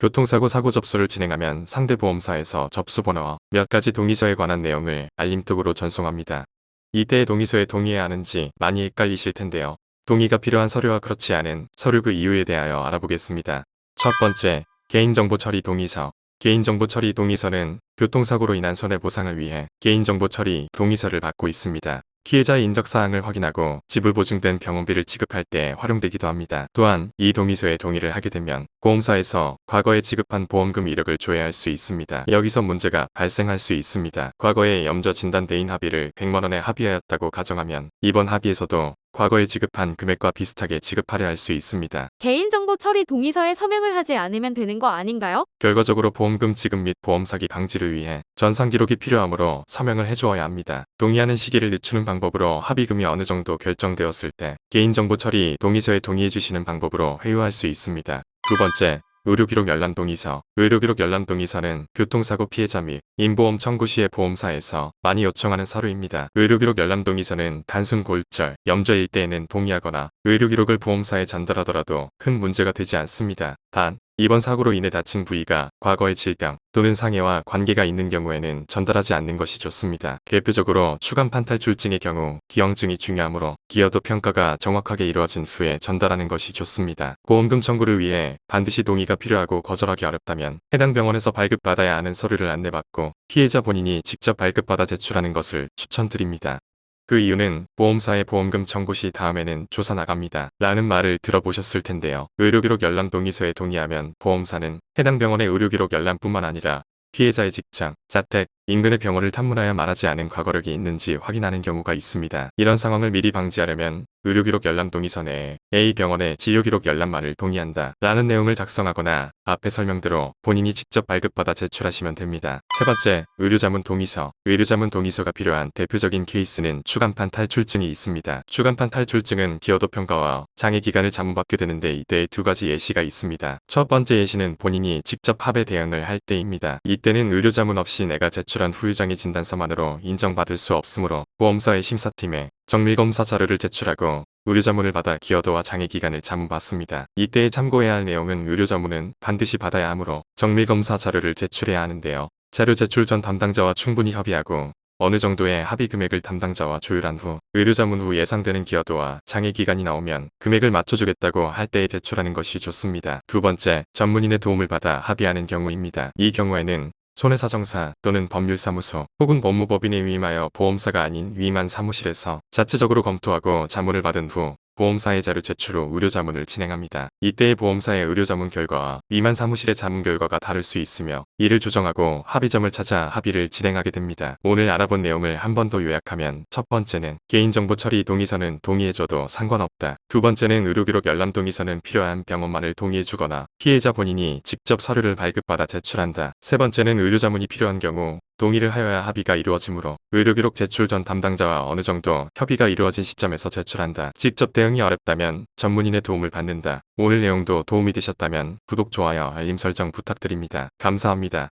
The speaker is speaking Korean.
교통사고 사고 접수를 진행하면 상대 보험사에서 접수 번호와 몇 가지 동의서에 관한 내용을 알림톡으로 전송합니다. 이때의 동의서에 동의해야 하는지 많이 헷갈리실 텐데요. 동의가 필요한 서류와 그렇지 않은 서류 그 이유에 대하여 알아보겠습니다. 첫 번째, 개인정보 처리 동의서. 개인정보 처리 동의서는 교통사고로 인한 손해보상을 위해 개인정보 처리 동의서를 받고 있습니다. 피해자의 인적사항을 확인하고 지불 보증된 병원비를 지급할 때 활용되기도 합니다. 또한 이 동의서에 동의를 하게 되면 보험사에서 과거에 지급한 보험금 이력을 조회할 수 있습니다. 여기서 문제가 발생할 수 있습니다. 과거에 염저 진단 대인 합의를 100만원에 합의하였다고 가정하면 이번 합의에서도 과거에 지급한 금액과 비슷하게 지급하려 할 수 있습니다. 개인정보 처리 동의서에 서명을 하지 않으면 되는 거 아닌가요? 결과적으로 보험금 지급 및 보험 사기 방지를 위해 전산 기록이 필요하므로 서명을 해주어야 합니다. 동의하는 시기를 늦추는 방법으로 합의금이 어느 정도 결정되었을 때 개인정보 처리 동의서에 동의해 주시는 방법으로 회유할 수 있습니다. 두 번째, 의료기록 열람 동의서. 의료기록 열람 동의서는 교통사고 피해자 및 인보험 청구 시에 보험사에서 많이 요청하는 서류입니다. 의료기록 열람 동의서는 단순 골절, 염좌일 때에는 동의하거나 의료기록을 보험사에 전달하더라도 큰 문제가 되지 않습니다. 단, 이번 사고로 인해 다친 부위가 과거의 질병 또는 상해와 관계가 있는 경우에는 전달하지 않는 것이 좋습니다. 대표적으로 추간 판탈출증의 경우 기형증이 중요하므로 기여도 평가가 정확하게 이루어진 후에 전달하는 것이 좋습니다. 보험금 청구를 위해 반드시 동의가 필요하고 거절하기 어렵다면 해당 병원에서 발급받아야 하는 서류를 안내받고 피해자 본인이 직접 발급받아 제출하는 것을 추천드립니다. 그 이유는 보험사의 보험금 청구 시 다음에는 조사 나갑니다. 라는 말을 들어보셨을 텐데요. 의료기록 열람 동의서에 동의하면 보험사는 해당 병원의 의료기록 열람뿐만 아니라 피해자의 직장, 자택, 인근의 병원을 탐문하여 말하지 않은 과거력이 있는지 확인하는 경우가 있습니다. 이런 상황을 미리 방지하려면 의료기록 열람 동의서 내에 A 병원의 진료기록 열람만을 동의한다 라는 내용을 작성하거나 앞에 설명대로 본인이 직접 발급받아 제출하시면 됩니다. 세 번째, 의료자문 동의서. 의료자문 동의서가 필요한 대표적인 케이스는 추간판 탈출증이 있습니다. 추간판 탈출증은 기여도 평가와 장애 기간을 자문받게 되는데 이때 두 가지 예시가 있습니다. 첫 번째 예시는 본인이 직접 합의 대응을 할 때입니다. 이때는 의료자문 없이 내가 제출 한 후유장애 진단서만으로 인정받을 수 없으므로 보험사의 심사팀에 정밀검사 자료를 제출하고 의료자문을 받아 기여도와 장애 기간을 자문받습니다. 이때에 참고해야 할 내용은 의료자문은 반드시 받아야 하므로 정밀검사 자료를 제출해야 하는데요. 자료 제출 전 담당자와 충분히 협의하고 어느 정도의 합의 금액을 담당자와 조율한 후 의료자문 후 예상되는 기여도와 장애 기간이 나오면 금액을 맞춰주겠다고 할 때에 제출하는 것이 좋습니다. 두 번째, 전문인의 도움을 받아 합의하는 경우입니다. 이 경우에는 손해사정사 또는 법률사무소 혹은 법무법인에 위임하여 보험사가 아닌 위임한 사무실에서 자체적으로 검토하고 자문을 받은 후 보험사의 자료 제출 후 의료자문을 진행합니다. 이때의 보험사의 의료자문 결과와 위임한 사무실의 자문 결과가 다를 수 있으며 이를 조정하고 합의점을 찾아 합의를 진행하게 됩니다. 오늘 알아본 내용을 한 번 더 요약하면 첫 번째는 개인정보 처리 동의서는 동의해줘도 상관없다. 두 번째는 의료기록 열람 동의서는 필요한 병원만을 동의해주거나 피해자 본인이 직접 서류를 발급받아 제출한다. 세 번째는 의료자문이 필요한 경우 동의를 하여야 합의가 이루어지므로 의료기록 제출 전 담당자와 어느 정도 협의가 이루어진 시점에서 제출한다. 직접 대응이 어렵다면 전문인의 도움을 받는다. 오늘 내용도 도움이 되셨다면 구독, 좋아요, 알림 설정 부탁드립니다. 감사합니다.